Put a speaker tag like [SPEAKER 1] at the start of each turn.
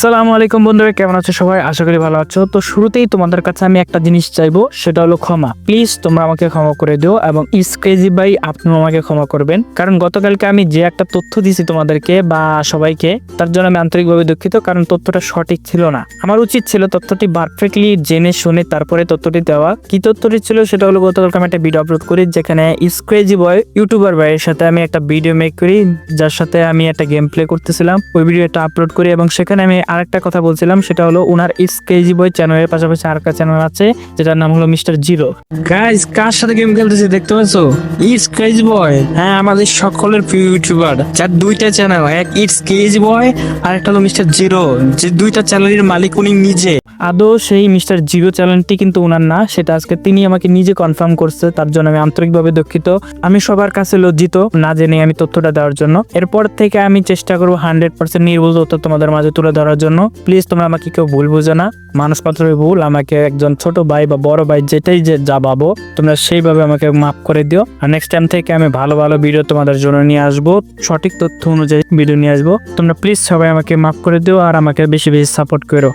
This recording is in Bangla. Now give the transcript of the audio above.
[SPEAKER 1] সালামু আলাইকুম বন্ধুরা, কেমন আছো সবাই? আশা করি ভালো আছো। তো শুরুতেই তোমাদের কাছে আমি একটা জিনিস চাইব, সেটা হলো ক্ষমা। প্লিজ, তোমরা আমাকে ক্ষমা করে দিও এবং ইসক্রেজি ভাই, আপনিও আমাকে ক্ষমা করবেন। কারণ গতকালকে আমি যে একটা তথ্য দিছি তোমাদেরকে বা সবাইকে, তার জন্য আমি আন্তরিকভাবে দুঃখিত, কারণ তথ্যটা সঠিক ছিল না। আমার উচিত ছিল তথ্যটি পারফেক্টলি জেনে শুনে তারপরে তথ্যটি দেওয়া। কি তথ্যটি ছিল সেটা হলো গতকালকে আমি একটা ভিডিও আপলোড করি, যেখানে ইসক্রেজি বয়, ইউটিউবার ভাইয়ের সাথে আমি একটা ভিডিও মেক করি, যার সাথে আমি একটা গেম প্লে করতেছিলাম। ওই ভিডিওটা আপলোড করি এবং সেখানে আমি আরেকটা কথা বলছিলাম, সেটা হলো ওনার কেজি বয় চ্যানেলের পাশাপাশি আর একটা চ্যানেল আছে, যেটার নাম হলো মিস্টার জিরো গাইস কার সাথে গেম খেলতেছি দেখতে পাচ্ছো? ইটস ক্রেজি বয় হ্যাঁ আমাদের সকলের প্রিয় ইউটিউবার যার দুইটা চ্যানেল এক ইটস ক্রেজি বয় আর একটা হলো মিস্টার জিরো যে দুইটা চ্যানেলের মালিক উনি নিজে। আদৌ সেই মিস্টার জিরো চ্যানেলটি কিন্তু ওনার না, সেটা আজকে তিনি আমাকে নিজে কনফার্ম করছে, তার জন্য আমি আন্তরিকভাবে দুঃখিত। আমি সবার কাছে লজ্জিত না জেনে আমি তথ্যটা দেওয়ার জন্য। এরপর থেকে আমি চেষ্টা করব হান্ড্রেড পার্সেন্ট নির্ভুল তথ্য তোমাদের মাঝে তুলে ধরার জন্য। প্লিজ তোমরা আমাকে কেউ ভুল বুঝো না। মানুষ মাত্রই ভুল, আমাকে একজন ছোট ভাই বা বড় ভাই যেটাই যে যা ভাবো, তোমরা সেইভাবে আমাকে মাফ করে দিও। আর নেক্সট টাইম থেকে আমি ভালো ভালো ভিডিও তোমাদের জন্য নিয়ে আসব। সঠিক তথ্য অনুযায়ী ভিডিও নিয়ে আসব। তোমরা প্লিজ সবাই আমাকে মাফ করে দিও আর আমাকে বেশি বেশি সাপোর্ট করো।